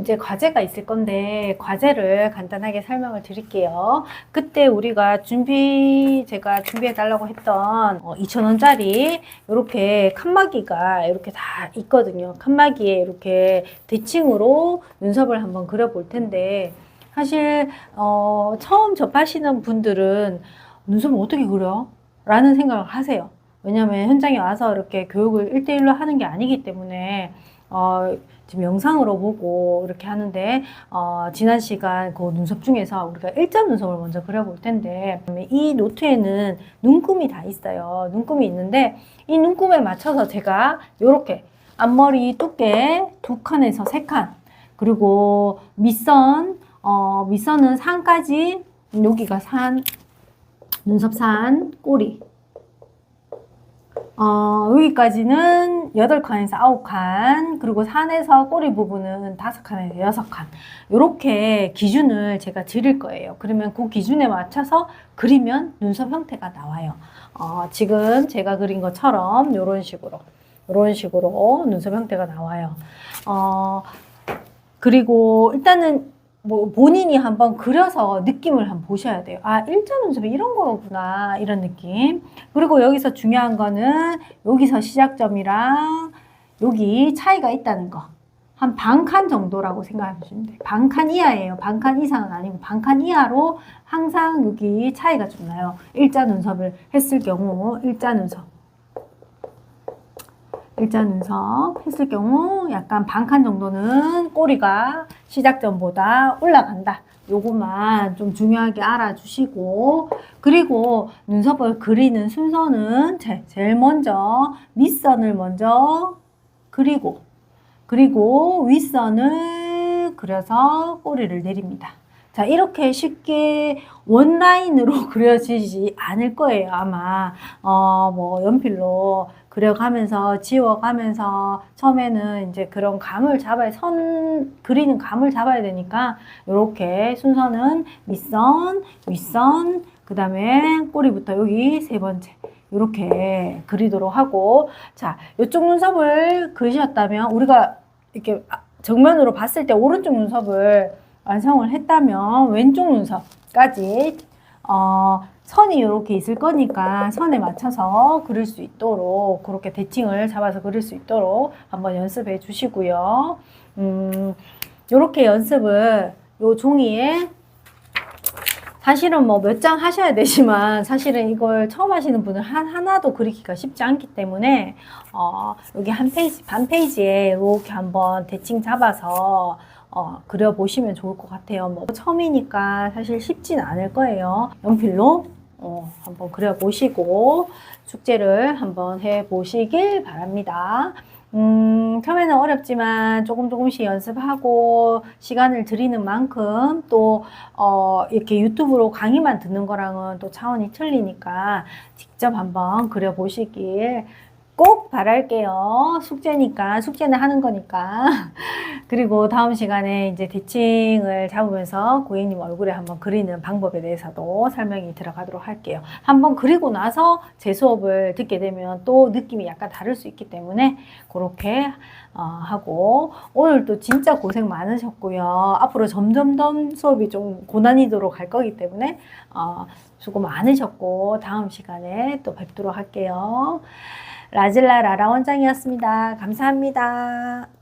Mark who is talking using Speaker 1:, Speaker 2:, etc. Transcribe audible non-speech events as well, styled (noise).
Speaker 1: 이제 과제가 있을 건데 과제를 간단하게 설명을 드릴게요. 그때 우리가 준비 제가 준비해 달라고 했던 어, 2,000원짜리 이렇게 칸막이가 이렇게 다 있거든요. 칸막이에 이렇게 대칭으로 눈썹을 한번 그려 볼 텐데 사실 어, 처음 접하시는 분들은 눈썹을 어떻게 그려? 라는 생각을 하세요. 왜냐하면 현장에 와서 이렇게 교육을 1대1로 하는 게 아니기 때문에 어, 지금 영상으로 보고 이렇게 하는데 어, 지난 시간 그 눈썹 중에서 우리가 일자 눈썹을 먼저 그려볼 텐데 이 노트에는 눈금이 다 있어요. 눈금이 있는데 이 눈금에 맞춰서 제가 이렇게 앞머리 두께 두 칸에서 세 칸, 그리고 밑선 어, 밑선은 산까지 여기가 산 눈썹 산 꼬리 어, 여기까지는 8칸에서 9칸, 그리고 산에서 꼬리 부분은 5칸에서 6칸. 이렇게 기준을 제가 드릴 거예요. 그러면 그 기준에 맞춰서 그리면 눈썹 형태가 나와요. 어, 지금 제가 그린 것처럼 이런 식으로, 이런 식으로 눈썹 형태가 나와요. 어, 그리고 일단은 뭐 본인이 한번 그려서 느낌을 한번 보셔야 돼요. 아, 일자 눈썹이 이런 거구나. 이런 느낌. 그리고 여기서 중요한 거는 여기서 시작점이랑 여기 차이가 있다는 거. 한 반 칸 정도라고 생각하시면 돼요. 반 칸 이하예요. 반 칸 이상은 아니고 반 칸 이하로 항상 여기 차이가 좀 나요. 일자 눈썹을 했을 경우 일자 눈썹. 일자 눈썹 했을 경우 약간 반칸 정도는 꼬리가 시작점보다 올라간다. 요것만 좀 중요하게 알아주시고 그리고 눈썹을 그리는 순서는 제- 제일 먼저 밑선을 먼저 그리고 그리고 윗선을 그려서 꼬리를 내립니다. 자, 이렇게 쉽게 원라인으로 (laughs) 그려지지 않을 거예요, 아마. 어, 뭐, 연필로 그려가면서, 지워가면서, 처음에는 이제 그런 감을 잡아야, 선, 그리는 감을 잡아야 되니까, 이렇게 순서는 밑선, 윗선, 그 다음에 꼬리부터 여기 세 번째. 이렇게 그리도록 하고, 자, 이쪽 눈썹을 그리셨다면, 우리가 이렇게 정면으로 봤을 때 오른쪽 눈썹을 완성을 했다면 왼쪽 눈썹까지 어, 선이 이렇게 있을 거니까 선에 맞춰서 그릴 수 있도록 그렇게 대칭을 잡아서 그릴 수 있도록 한번 연습해 주시고요. 음, 이렇게 연습을 요 종이에 사실은 뭐 몇 장 하셔야 되지만 사실은 이걸 처음 하시는 분은 한 하나도 그리기가 쉽지 않기 때문에 어, 여기 한 페이지 반 페이지에 이렇게 한번 대칭 잡아서 어, 그려보시면 좋을 것 같아요. 뭐 처음이니까 사실 쉽진 않을 거예요. 연필로 어, 한번 그려보시고 숙제를 한번 해보시길 바랍니다. 음, 처음에는 어렵지만 조금 조금씩 연습하고 시간을 들이는 만큼 또, 어, 이렇게 유튜브로 강의만 듣는 거랑은 또 차원이 틀리니까 직접 한번 그려보시길 꼭 바랄게요. 숙제니까, 숙제는 하는 거니까. (laughs) 그리고 다음 시간에 이제 대칭을 잡으면서 고객님 얼굴에 한번 그리는 방법에 대해서도 설명이 들어가도록 할게요. 한번 그리고 나서 제 수업을 듣게 되면 또 느낌이 약간 다를 수 있기 때문에 그렇게 어, 하고 오늘 또 진짜 고생 많으셨고요. 앞으로 점점점 수업이 좀 고난이도로 갈 거기 때문에 어, 수고 많으셨고 다음 시간에 또 뵙도록 할게요. 라질라 라라 원장이었습니다. 감사합니다.